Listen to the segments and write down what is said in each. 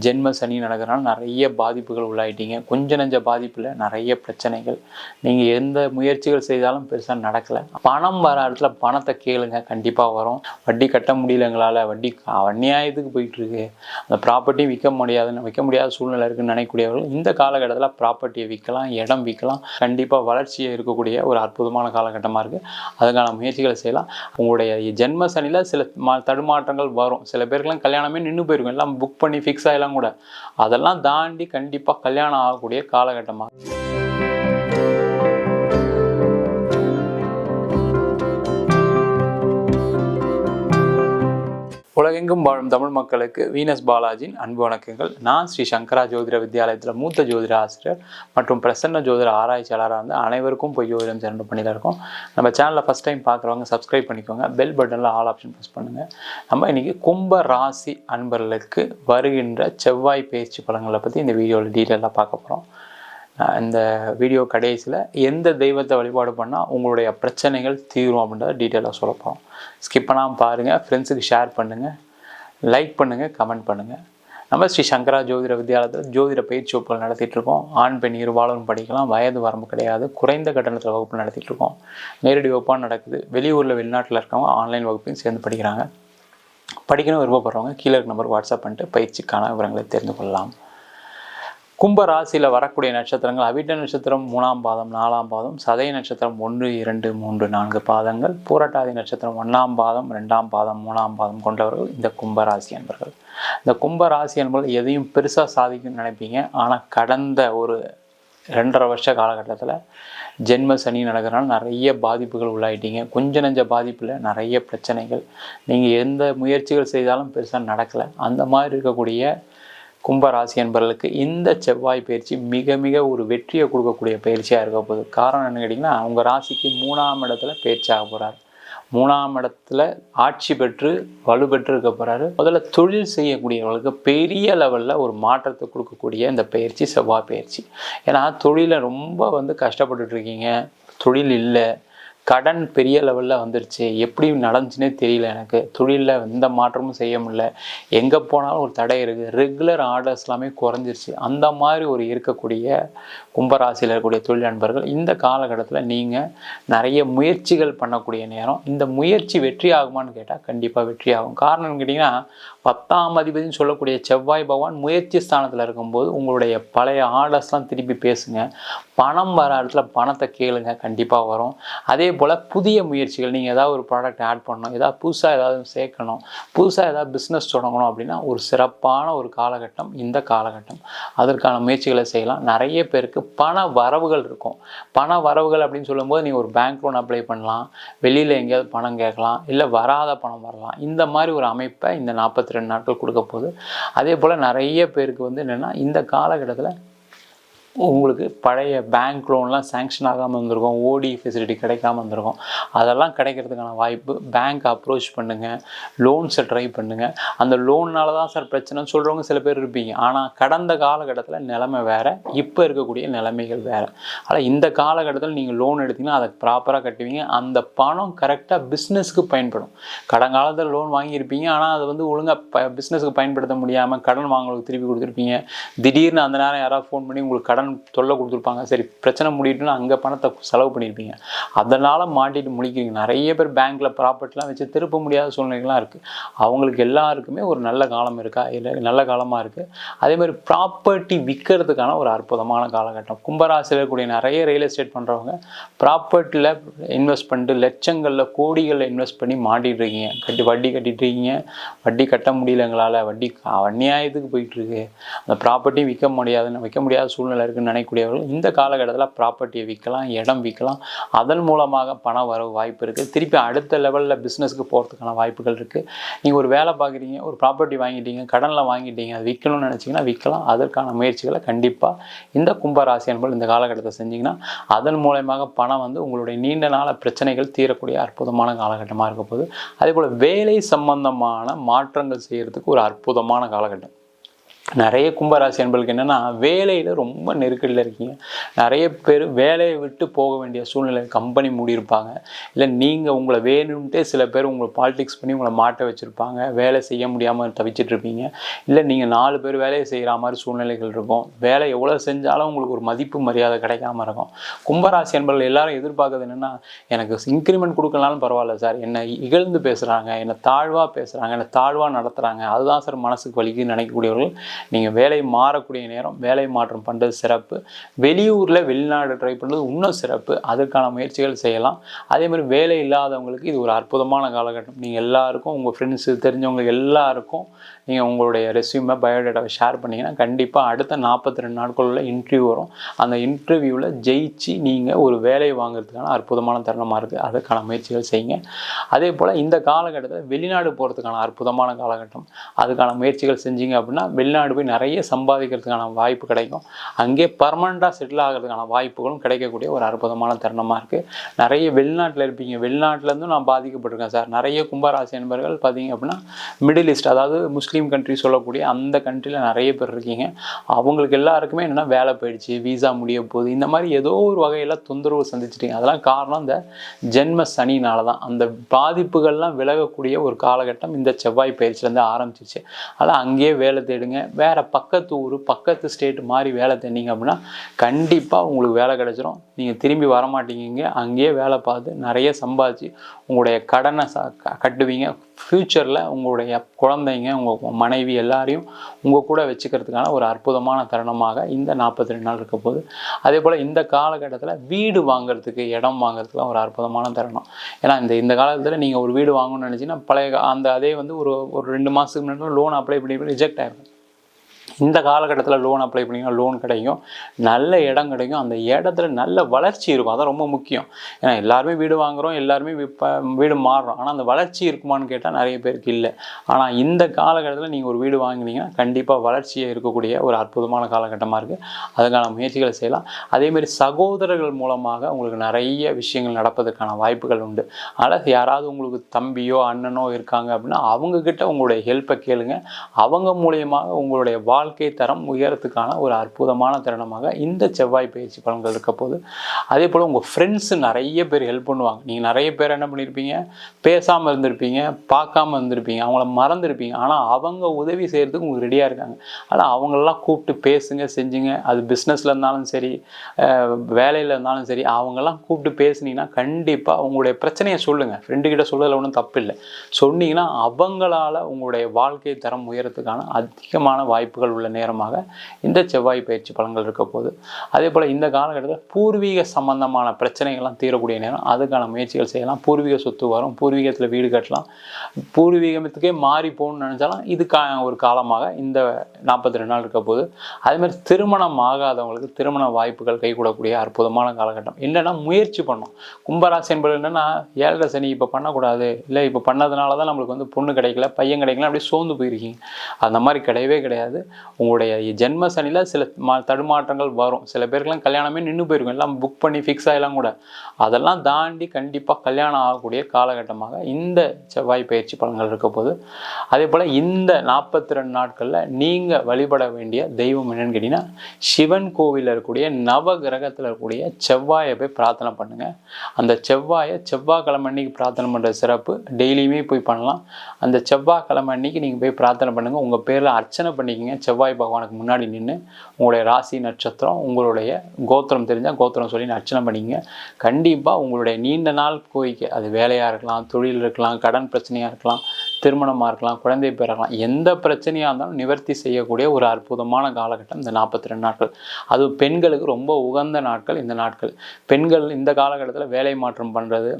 ஜென்ம சனி நடக்கிறனால நிறைய பாதிப்புகள் உள்ளாயிட்டீங்க. கொஞ்ச நஞ்ச பாதிப்பில் நிறைய பிரச்சனைகள். நீங்கள் எந்த முயற்சிகள் செய்தாலும் பெருசாக நடக்கலை. பணம் வர இடத்துல பணத்தை கேளுங்க கண்டிப்பாக வரும். வட்டி கட்ட முடியல எங்களால். வட்டி க- அநியாயத்துக்கு போயிட்டுருக்கு. அந்த ப்ராப்பர்ட்டி விற்க முடியாதுன்னு விற்க முடியாத சூழ்நிலை இருக்குன்னு நினைக்கக்கூடியவர்கள் இந்த காலகட்டத்தில் ப்ராப்பர்ட்டியை விற்கலாம் இடம் விற்கலாம் கண்டிப்பாக வளர்ச்சியை இருக்கக்கூடிய ஒரு அற்புதமான காலகட்டமாக இருக்குது அதுக்கான முயற்சிகளை செய்யலாம். உங்களுடைய ஜென்ம சனியில் சில தடுமாற்றங்கள் வரும். சில பேருக்குலாம் கல்யாணமே நின்று போயிருக்கும். எல்லாம் புக் பண்ணி ஃபிக்ஸ் எல்லாம் கூட. அதெல்லாம் தாண்டி கண்டிப்பாக கல்யாணம் ஆகக்கூடிய காலகட்டமாக உலகெங்கும் வாழும் தமிழ் மக்களுக்கு வீனஸ் பாலாஜியின் அன்பு வணக்கங்கள். நான் ஸ்ரீ சங்கரா ஜோதிட வித்யாலயத்தில் மூத்த ஜோதிட ஆசிரியர் மற்றும் பிரசன்ன ஜோதிட ஆராய்ச்சியாளராக வந்து அனைவருக்கும் போய் ஜோதிடம் சிறந்து பண்ணியில் இருக்கோம். நம்ம சேனலில் ஃபஸ்ட் டைம் பார்க்குறவங்க சப்ஸ்கிரைப் பண்ணிக்கோங்க. பெல் பட்டனில் ஆல் ஆப்ஷன் ப்ரெஸ் பண்ணுங்கள் நம்ம இன்றைக்கி கும்ப ராசி அன்பர்களுக்கு வருகின்ற செவ்வாய் பயிற்சி பலன்களை பற்றி இந்த வீடியோவில் டீட்டெயிலாக பார்க்க போகிறோம் இந்த வீடியோ கடைசியில் எந்த தெய்வத்தை வழிபாடு பண்ணால் உங்களுடைய பிரச்சனைகள் தீரும் அப்படின்றத டீட்டெயிலாக சொல்ல போகிறோம் ஸ்கிப் பண்ணாமல் பாருங்கள் ஃப்ரெண்ட்ஸுக்கு ஷேர் பண்ணுங்கள் லைக் பண்ணுங்கள் கமெண்ட் பண்ணுங்கள் நம்ம ஸ்ரீ சங்கரா ஜோதிட வித்யாலயத்தில் ஜோதிட பயிற்சி வகுப்புகள் நடத்திட்டுருக்கோம் ஆண் பெண் இருவாளரும் படிக்கலாம் வயது வரம்பு கிடையாது குறைந்த கட்டணத்தில் வகுப்பு நடத்திட்டுருக்கோம் நேரடி வகுப்பாக நடக்குது. வெளியூரில் வெளிநாட்டில் இருக்கவங்க ஆன்லைன் வகுப்பையும் சேர்ந்து படிக்கிறாங்க. படிக்கணும் விருப்பப்படுறவங்க கீழே இருக்க நம்பர் வாட்ஸ்அப் பண்ணிட்டு பயிற்சிக்கான விவரங்களை தெரிந்து கொள்ளலாம். கும்ப ராசியில் வரக்கூடிய நட்சத்திரங்கள் அவிட்ட நட்சத்திரம் மூணாம் பாதம் நாலாம் பாதம் சதய நட்சத்திரம் ஒன்று இரண்டு மூன்று நான்கு பாதங்கள் பூரட்டாதி நட்சத்திரம் ஒன்றாம் பாதம் ரெண்டாம் பாதம் மூணாம் பாதம் கொண்டவர்கள் இந்த கும்பராசி என்பர்கள் இந்த கும்பராசி என்பது எதையும் பெருசாக சாதிக்கும்னு நினைப்பீங்க. ஆனால் கடந்த ஒரு ரெண்டரை வருஷ காலகட்டத்தில் ஜென்ம சனி நடக்கிறனால நிறைய பாதிப்புகள் உள்ளாயிட்டீங்க. கொஞ்ச நஞ்ச பாதிப்பில் நிறைய பிரச்சனைகள். நீங்கள் எந்த முயற்சிகள் செய்தாலும் பெருசாக நடக்கலை. அந்த மாதிரி இருக்கக்கூடிய கும்பராசி என்பவர்களுக்கு இந்த செவ்வாய் பயிற்சி மிக மிக ஒரு வெற்றியை கொடுக்கக்கூடிய பயிற்சியாக இருக்க போகுது. காரணம் என்ன கேட்டிங்கன்னா அவங்க ராசிக்கு மூணாம் இடத்துல பயிற்சியாக போகிறார் மூணாம் இடத்துல ஆட்சி பெற்று வலுப்பெற்று இருக்க போகிறாரு முதல்ல தொழில் செய்யக்கூடியவர்களுக்கு பெரிய லெவலில் ஒரு மாற்றத்தை கொடுக்கக்கூடிய இந்த பயிற்சி செவ்வாய் பயிற்சி. ஏன்னா தொழிலை ரொம்ப வந்து கஷ்டப்பட்டுட்டு இருக்கீங்க. தொழில் இல்லை. கடன் பெரிய லெவலில் வந்துருச்சு. எப்படி நடந்துச்சுன்னே தெரியல எனக்கு. தொழிலில் எந்த மாற்றமும் செய்ய முடியல. எங்கே போனாலும் ஒரு தடை இருக்குது ரெகுலர் ஆர்டர்ஸ் எல்லாமே குறைஞ்சிருச்சு. அந்த மாதிரி ஒரு இருக்கக்கூடிய கும்பராசியில் இருக்கக்கூடிய தொழில் நண்பர்கள் இந்த காலகட்டத்தில் நீங்கள் நிறைய முயற்சிகள் பண்ணக்கூடிய நேரம். இந்த முயற்சி வெற்றி ஆகுமான்னு கேட்டால் கண்டிப்பாக வெற்றி ஆகும். காரணம் கேட்டிங்கன்னா பத்தாம் அதிபதினு சொல்லக்கூடிய செவ்வாய் பகவான் முயற்சி ஸ்தானத்தில் இருக்கும்போது உங்களுடைய பழைய ஆர்டர்ஸ்லாம் திருப்பி பேசுங்க. பணம் வர இடத்துல பணத்தை கேளுங்க. கண்டிப்பாக வரும். அதே போல் புதிய முயற்சிகள் நீங்கள் ஏதாவது ஒரு ப்ராடக்ட் ஆட் பண்ணணும் ஏதாவது புதுசாக ஏதாவது சேர்க்கணும் புதுசாக ஏதாவது பிஸ்னஸ் தொடங்கணும் அப்படின்னா ஒரு சிறப்பான ஒரு காலகட்டம் இந்த காலகட்டம். அதற்கான முயற்சிகளை செய்யலாம். நிறைய பேருக்கு பண வரவுகள் இருக்கும். பண வரவுகள் அப்படின்னு சொல்லும்போது நீங்கள் ஒரு பேங்க் லோன் அப்ளை பண்ணலாம் வெளியில் எங்கேயாவது பணம் கேட்கலாம் இல்லை வராத பணம் வரலாம். இந்த மாதிரி ஒரு அமைப்பை இந்த நாற்பத்தி ரெண்டு நாட்கள் கொடுக்க போகுது. அதே போல் நிறைய பேருக்கு வந்து என்னென்னா இந்த காலகட்டத்தில் உங்களுக்கு பழைய பேங்க் லோன்லாம் சேங்ஷன் ஆகாமல் இருந்திருக்கும் ஓடி ஃபெசிலிட்டி கிடைக்காம இருந்திருக்கும். அதெல்லாம் கிடைக்கிறதுக்கான வாய்ப்பு. பேங்க் அப்ரோச் பண்ணுங்கள் லோன்ஸை ட்ரை பண்ணுங்கள் அந்த லோன்னால தான் சார் பிரச்சனைன்னு சொல்கிறவங்க சில பேர் இருப்பீங்க. ஆனால் கடந்த காலகட்டத்தில் நிலைமை வேறு இப்போ இருக்கக்கூடிய நிலைமைகள் வேறு. ஆனால் இந்த காலகட்டத்தில் நீங்கள் லோன் எடுத்தீங்கன்னா அதை ப்ராப்பராக கட்டுவீங்க. அந்த பணம் கரெக்டாக பிஸ்னஸ்க்கு பயன்படும். கடங்காலத்தில் லோன் வாங்கியிருப்பீங்க. ஆனால் அது வந்து ஒழுங்காக ப பிஸ்னஸுக்கு பயன்படுத்த முடியாமல் கடன் வாங்குறதுக்கு திருப்பி கொடுத்துருப்பீங்க. திடீர்னு அந்த நேரம் யாராவது ஃபோன் பண்ணி உங்களுக்கு கடன் தொல்லை கொடுத்துருப்பாங்க. சரி பிரச்சனை முடியட்டுன்னு அங்கே பணத்தை செலவு பண்ணியிருப்பீங்க அதனால் மாட்டிட்டு முடிக்கிறீங்க நிறைய பேர் பேங்க்கில் ப்ராப்பர்ட்டிலாம் வச்சு திருப்ப முடியாத சூழ்நிலைகள்லாம் இருக்குது அவங்களுக்கு எல்லாருக்குமே ஒரு நல்ல காலம் இருக்கா? இல்லை நல்ல காலமாக இருக்குது அதே மாதிரி ப்ராப்பர்ட்டி விற்கிறதுக்கான ஒரு அற்புதமான காலகட்டம். கும்பராசியில் இருக்கக்கூடிய நிறைய ரியல் எஸ்டேட் பண்ணுறவங்க ப்ராப்பர்ட்டியில் இன்வெஸ்ட் பண்ணிட்டு லட்சங்களில் கோடிகளில் இன்வெஸ்ட் பண்ணி மாட்டிகிட்டு இருக்கீங்க. கட்டி வட்டி கட்டிட்டு இருக்கீங்க. வட்டி கட்ட முடியல எங்களால். வட்டி அநியாயத்துக்கு போயிட்டுருக்கு அந்த ப்ராப்பர்ட்டி விற்க முடியாதுன்னு விற்க முடியாத சூழ்நிலை இருக்குன்னு நினைக்கக்கூடியவர்கள் இந்த காலகட்டத்தில் ப்ராப்பர்ட்டியை விற்கலாம் இடம் விற்கலாம் அதன் மூலமாக பணம் வர வாய்ப்பு இருக்குது திருப்பி அடுத்த லெவலில் பிஸ்னஸ்க்கு போகிறதுக்கான வாய்ப்புகள் இருக்குது நீங்கள் ஒரு வேலை பார்க்குறீங்க ஒரு ப்ராப்பர்ட்டி வாங்கிட்டீங்க கடனில் வாங்கிட்டீங்க அது விற்கணும்னு நினச்சிங்கன்னா விற்கலாம் அதற்கான முயற்சிகளை கண்டிப்பாக இந்த கும்பராசி போல் இந்த காலகட்டத்தை செஞ்சிங்கன்னா அதன் மூலயமாக பணம் வந்து உங்களுடைய நீண்ட நாள பிரச்சனைகள் தீரக்கூடிய அற்புதமான காலகட்டமாக இருக்க போகுது. அதே போல் வேலை சம்பந்தமான மாற்றங்கள் செய்கிறதுக்கு ஒரு அற்புதமான காலகட்டம். நிறைய கும்பராசி அன்பர்களுக்கு என்னென்னா வேலையில் ரொம்ப நெருக்கடியில் இருக்கீங்க. நிறைய பேர் வேலையை விட்டு போக வேண்டிய சூழ்நிலை கம்பெனி மூடியிருப்பாங்க. இல்லை நீங்கள் உங்களை வேணும்ன்ட்டே சில பேர் உங்களை பாலிடிக்ஸ் பண்ணி உங்களை மாட்ட வச்சுருப்பாங்க. வேலை செய்ய முடியாமல் தவிச்சிட்டு இருப்பீங்க. இல்லை நீங்கள் நாலு பேர் வேலையை செய்கிற மாதிரி சூழ்நிலைகள் இருக்கும். வேலை எவ்வளோ செஞ்சாலும் உங்களுக்கு ஒரு மதிப்பு மரியாதை கிடைக்காம இருக்கும். கும்பராசி அன்பர்கள் எல்லாரும் எதிர்பார்க்குறது என்னென்னா எனக்கு இன்க்ரிமெண்ட் கொடுக்கலனாலும் பரவாயில்ல சார். என்னை இகழ்ந்து பேசுகிறாங்க என்னை தாழ்வாக பேசுகிறாங்க என்னை தாழ்வாக நடத்துகிறாங்க அதுதான் சார் மனசுக்கு வலிக்குன்னு நினைக்கக்கூடியவர்கள் நீங்கள் வேலை மாறக்கூடிய நேரம் வேலை மாற்றம் பண்ணுறது சிறப்பு. வெளியூரில் வெளிநாடு ட்ரை பண்ணுறது இன்னும் சிறப்பு. அதற்கான முயற்சிகள் செய்யலாம். அதே மாதிரி வேலை இல்லாதவங்களுக்கு இது ஒரு அற்புதமான காலகட்டம். நீங்கள் எல்லாருக்கும் உங்கள் ஃப்ரெண்ட்ஸு தெரிஞ்சவங்களுக்கு எல்லாருக்கும் நீங்கள் உங்களுடைய ரெஸ்யூமை பயோடேட்டாவை ஷேர் பண்ணிங்கன்னா கண்டிப்பாக அடுத்த நாற்பத்தி ரெண்டு நாட்களுள்ள இன்டர்வியூ வரும். அந்த இன்டர்வியூவில் ஜெயிச்சு நீங்கள் ஒரு வேலையை வாங்குறதுக்கான அற்புதமான தருணமாக இருக்குது அதுக்கான முயற்சிகள் செய்யுங்க. அதே போல் இந்த காலகட்டத்தில் வெளிநாடு போகிறதுக்கான அற்புதமான காலகட்டம். அதுக்கான முயற்சிகள் செஞ்சீங்க அப்படின்னா வெளிநாடு போய் நிறைய சம்பாதிக்கிறதுக்கான வாய்ப்பு கிடைக்கும். அங்கே பர்மனெண்ட்டாக செட்டில் ஆகிறதுக்கான வாய்ப்புகளும் கிடைக்கக்கூடிய ஒரு அற்புதமான தருணமாக இருக்குது நிறைய வெளிநாட்டில் இருப்பீங்க. வெளிநாட்டிலேருந்தும் நான் பாதிக்கப்பட்டிருக்கேன் சார். நிறைய கும்பராசி என்பர்கள் பார்த்தீங்க அப்படின்னா மிடில் ஈஸ்ட் அதாவது முஸ்லீம் கண்ட்ரி சொல்லக்கூடிய அந்த கண்ட்ரியில் நிறைய பேர் இருக்கீங்க. அவங்களுக்கு எல்லாருக்குமே என்னென்னா வேலை போயிடுச்சு வீசா முடிய போகுது. இந்த மாதிரி ஏதோ ஒரு வகையில் தொந்தரவு சந்திச்சிட்டீங்க. அதெல்லாம் காரணம் இந்த ஜென்ம சனினால தான் அந்த பாதிப்புகள்லாம் விலகக்கூடிய ஒரு காலகட்டம் இந்த செவ்வாய் பயிற்சியிலேருந்து ஆரம்பிச்சிச்சு அதெல்லாம் அங்கேயே வேலை தேடுங்க. வேறு பக்கத்து ஊர் பக்கத்து ஸ்டேட் மாதிரி வேலை தேடிங்க அப்படின்னா கண்டிப்பாக உங்களுக்கு வேலை கிடைச்சிரும். நீங்கள் திரும்பி வர மாட்டீங்க அங்கேயே வேலை பார்த்து நிறைய சம்பாதிச்சு உங்களுடைய கடனை கட்டுவீங்க. ஃப்யூச்சரில் உங்களுடைய குழந்தைங்க உங்கள் மனைவி எல்லாரையும் உங்கள் கூட வச்சுக்கிறதுக்கான ஒரு அற்புதமான தருணமாக இந்த நாற்பத்தி ரெண்டு நாள் இருக்க போகுது. அதே போல் இந்த காலகட்டத்தில் வீடு வாங்குறதுக்கு இடம் வாங்குறதுக்குலாம் ஒரு அற்புதமான தருணம். ஏன்னா இந்த இந்த காலத்தில் நீங்கள் ஒரு வீடு வாங்கணும்னு நினச்சிங்கன்னா பழைய அந்த அதே வந்து ஒரு ஒரு ரெண்டு மாதத்துக்கு முன்னாடி லோன் அப்ளை பண்ணி ரிஜெக்ட் ஆகிருக்கும் இந்த காலகட்டத்தில் லோன் அப்ளை பண்ணிங்கன்னா லோன் கிடைக்கும். நல்ல இடம் கிடைக்கும். அந்த இடத்துல நல்ல வளர்ச்சி இருக்கும். அதான் ரொம்ப முக்கியம். ஏன்னா எல்லாருமே வீடு வாங்குகிறோம் எல்லாருமே இப்போ வீடு மாறுறோம். ஆனால் அந்த வளர்ச்சி இருக்குமான்னு கேட்டால் நிறைய பேருக்கு இல்லை. ஆனால் இந்த காலகட்டத்தில் நீங்கள் ஒரு வீடு வாங்கினீங்கன்னா கண்டிப்பாக வளர்ச்சியை இருக்கக்கூடிய ஒரு அற்புதமான காலகட்டமாக இருக்குது அதுக்கான முயற்சிகளை செய்யலாம். அதேமாரி சகோதரர்கள் மூலமாக உங்களுக்கு நிறைய விஷயங்கள் நடப்பதற்கான வாய்ப்புகள் உண்டு. அதனால் யாராவது உங்களுக்கு தம்பியோ அண்ணனோ இருக்காங்க அப்படின்னா அவங்கக்கிட்ட உங்களுடைய ஹெல்ப்பை கேளுங்க. அவங்க மூலியமாக உங்களுடைய வாழ்க்கை தரம் உயரத்துக்கான ஒரு அற்புதமான தருணமாக இந்த செவ்வாய் பயிற்சி பலன்கள் இருக்க போது அதே போல் உங்கள் ஃப்ரெண்ட்ஸு நிறைய பேர் ஹெல்ப் பண்ணுவாங்க. நீங்கள் நிறைய பேர் என்ன பண்ணியிருப்பீங்க பேசாமல் இருந்திருப்பீங்க பார்க்காம இருந்திருப்பீங்க அவங்கள மறந்துருப்பீங்க. ஆனால் அவங்க உதவி செய்கிறதுக்கு உங்களுக்கு ரெடியாக இருக்காங்க. ஆனால் அவங்களெல்லாம் கூப்பிட்டு பேசுங்க செஞ்சுங்க. அது பிஸ்னஸில் இருந்தாலும் சரி வேலையில் இருந்தாலும் சரி அவங்கெல்லாம் கூப்பிட்டு பேசுனீங்கன்னா கண்டிப்பாக உங்களுடைய பிரச்சனையை சொல்லுங்கள் ஃப்ரெண்டுக்கிட்ட சொல்லுறதுல ஒன்றும் தப்பு இல்லை. சொன்னீங்கன்னா அவங்களால உங்களுடைய வாழ்க்கை தரம் உயரத்துக்கான அதிகமான வாய்ப்புகள் உள்ள நேரமாக இந்த செவ்வாய் பயிற்சி பலன்கள் இருக்க போகுது. அதே போல் இந்த காலகட்டத்தில் பூர்வீக சம்பந்தமான பிரச்சனைகள்லாம் தீரக்கூடிய நேரம் அதுக்கான முயற்சிகள் செய்யலாம். பூர்வீக சொத்து வரும் பூர்வீகத்தில் வீடு கட்டலாம். பூர்வீகத்துக்கே மாறி போகணும்னு நினச்சாலும் இது கா ஒரு காலமாக இந்த நாற்பத்தி ரெண்டு நாள் இருக்க போது அதேமாதிரி திருமணம் ஆகாதவங்களுக்கு திருமண வாய்ப்புகள் கைகூடக்கூடிய அற்புதமான காலகட்டம். என்னென்னா முயற்சி பண்ணோம் கும்பராசி என்பது என்னென்னா ஏழரை சனி இப்போ பண்ணக்கூடாது. இல்லை இப்போ பண்ணதுனால தான் நம்மளுக்கு வந்து பொண்ணு கிடைக்கல பையன் கிடைக்கல அப்படியே சோர்ந்து போயிருக்கீங்க. அந்த மாதிரி கிடையவே கிடையாது. உங்களுடைய ஜென்ம சனியில் சில மா தடுமாற்றங்கள் வரும். சில பேருக்குலாம் கல்யாணமே நின்று போயிருக்கும். எல்லாம் புக் பண்ணி ஃபிக்ஸ் ஆகலாம் கூட. அதெல்லாம் தாண்டி கண்டிப்பாக கல்யாணம் ஆகக்கூடிய காலகட்டமாக இந்த செவ்வாய் பயிற்சி பலன்கள் இருக்க போது அதே போல் இந்த நாற்பத்தி ரெண்டு நாட்களில் நீங்கள் வழிபட வேண்டிய தெய்வம் என்னன்னு கேட்டிங்கன்னா சிவன் கோவிலில் இருக்கக்கூடிய நவ கிரகத்தில் இருக்கக்கூடிய செவ்வாயை போய் பிரார்த்தனை பண்ணுங்கள் அந்த செவ்வாயை செவ்வாய்க்கிழமை அன்னைக்கு பிரார்த்தனை பண்ணுற சிறப்பு டெய்லியுமே போய் பண்ணலாம். அந்த செவ்வாய்க்கிழமை அன்னைக்கு நீங்கள் போய் பிரார்த்தனை பண்ணுங்கள் உங்கள் பேரில் அர்ச்சனை பண்ணிக்கங்க. செவ்வாய் பகவானுக்கு முன்னாடி நின்று உங்களுடைய ராசி நட்சத்திரம் உங்களுடைய கோத்திரம் தெரிஞ்சால் கோத்திரம் சொல்லி அர்ச்சனை பண்ணிங்க கண்டிப்பாக உங்களுடைய நீண்ட நாள் கோரிக்கை அது வேலையாக இருக்கலாம் தொழில் இருக்கலாம் கடன் பிரச்சனையாக இருக்கலாம் திருமணமாக இருக்கலாம் குழந்தை பிறக்கலாம் எந்த பிரச்சனையாக இருந்தாலும் நிவர்த்தி செய்யக்கூடிய ஒரு அற்புதமான காலகட்டம் இந்த நாற்பத்தி ரெண்டு நாட்கள். அது பெண்களுக்கு ரொம்ப உகந்த நாட்கள் இந்த நாட்கள். பெண்கள் இந்த காலகட்டத்தில் வேலை மாற்றம் பண்ணுறது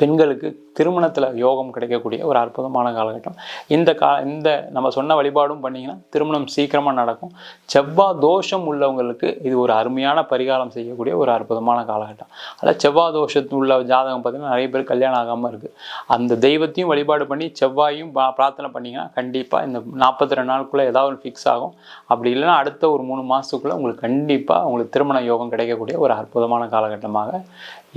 பெண்களுக்கு திருமணத்தில் யோகம் கிடைக்கக்கூடிய ஒரு அற்புதமான காலகட்டம். இந்த கா இந்த நம்ம சொன்ன வழிபாடும் பண்ணிங்கன்னா திருமணம் சீக்கிரமாக நடக்கும். செவ்வாய் தோஷம் உள்ளவங்களுக்கு இது ஒரு அருமையான பரிகாரம் செய்யக்கூடிய ஒரு அற்புதமான காலகட்டம். அதில் செவ்வாய் தோஷத்து உள்ள ஜாதகம் பார்த்திங்கன்னா நிறைய பேர் கல்யாணம் ஆகாமல் இருக்குது அந்த தெய்வத்தையும் வழிபாடு பண்ணி செவ்வாயும் பிரார்த்தனை பண்ணிங்கன்னா கண்டிப்பாக இந்த நாற்பத்தி ரெண்டு நாளுக்குள்ளே ஏதாவது ஃபிக்ஸ் ஆகும். அப்படி இல்லைன்னா அடுத்த ஒரு மூணு மாதத்துக்குள்ளே உங்களுக்கு கண்டிப்பாக உங்களுக்கு திருமண யோகம் கிடைக்கக்கூடிய ஒரு அற்புதமான காலகட்டமாக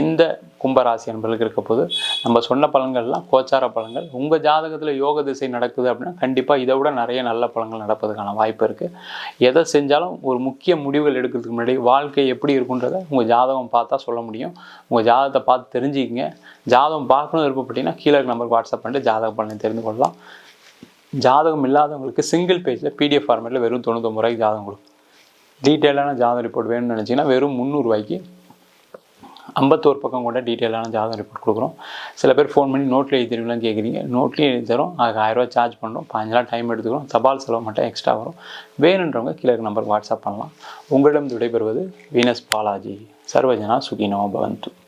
இந்த கும்பராசி என்பதற்கு இருக்க போது நம்ம சொன்ன பலன்கள்லாம் கோச்சார பலன்கள் உங்கள் ஜாதகத்தில் யோக திசை நடக்குது அப்படின்னா கண்டிப்பாக இதை விட நிறைய நல்ல பலன்கள் நடப்பதுக்கான வாய்ப்பு இருக்குது எதை செஞ்சாலும் ஒரு முக்கிய முடிவுகள் எடுக்கிறதுக்கு முன்னாடி வாழ்க்கை எப்படி இருக்குன்றதை உங்கள் ஜாதகம் பார்த்தா சொல்ல முடியும். உங்கள் ஜாதகத்தை பார்த்து தெரிஞ்சுக்கிங்க. ஜாதகம் பார்க்கணும் விருப்பப்பட்டீங்கன்னா கீழே இருக்க நம்பருக்கு வாட்ஸ்அப் பண்ணிட்டு ஜாதக பலனை தெரிந்து கொள்ளலாம். ஜாதகம் இல்லாதவங்களுக்கு சிங்கிள் பேஜில் பிடிஎஃப் ஃபார்மேட்டில் வெறும் தொண்ணூத்தொம்பது ரூபாய்க்கு ஜாதகம் கொடுக்கும் டீட்டெயிலான ஜாதக ரிப்போர்ட் வேணும்னு நினச்சிங்கன்னா வெறும் முந்நூறுரூவாய்க்கு ஐம்பத்தோரு பக்கம் கூட டீட்டெயிலான ஜாதகம் ரிப்போர்ட் கொடுக்குறோம். சில பேர் ஃபோன் பண்ணி நோட்டில் எழுதி கேட்குறீங்க. நோட்லேயும் எழுதி தரோம் அதுக்கு ஆயிரரூவா சார்ஜ் பண்ணுறோம். பாஞ்சு நாள் டைம் எடுத்துக்கிறோம். தபால் செலவு மட்டும் எக்ஸ்ட்ரா வரும். வேணுன்றவங்க கீழே நம்பர் நம்பருக்கு வாட்ஸ்அப் பண்ணலாம். உங்களிடம் விடைபெறுவது வீனஸ் பாலாஜி. சர்வஜனா சுகினோ பவந்து.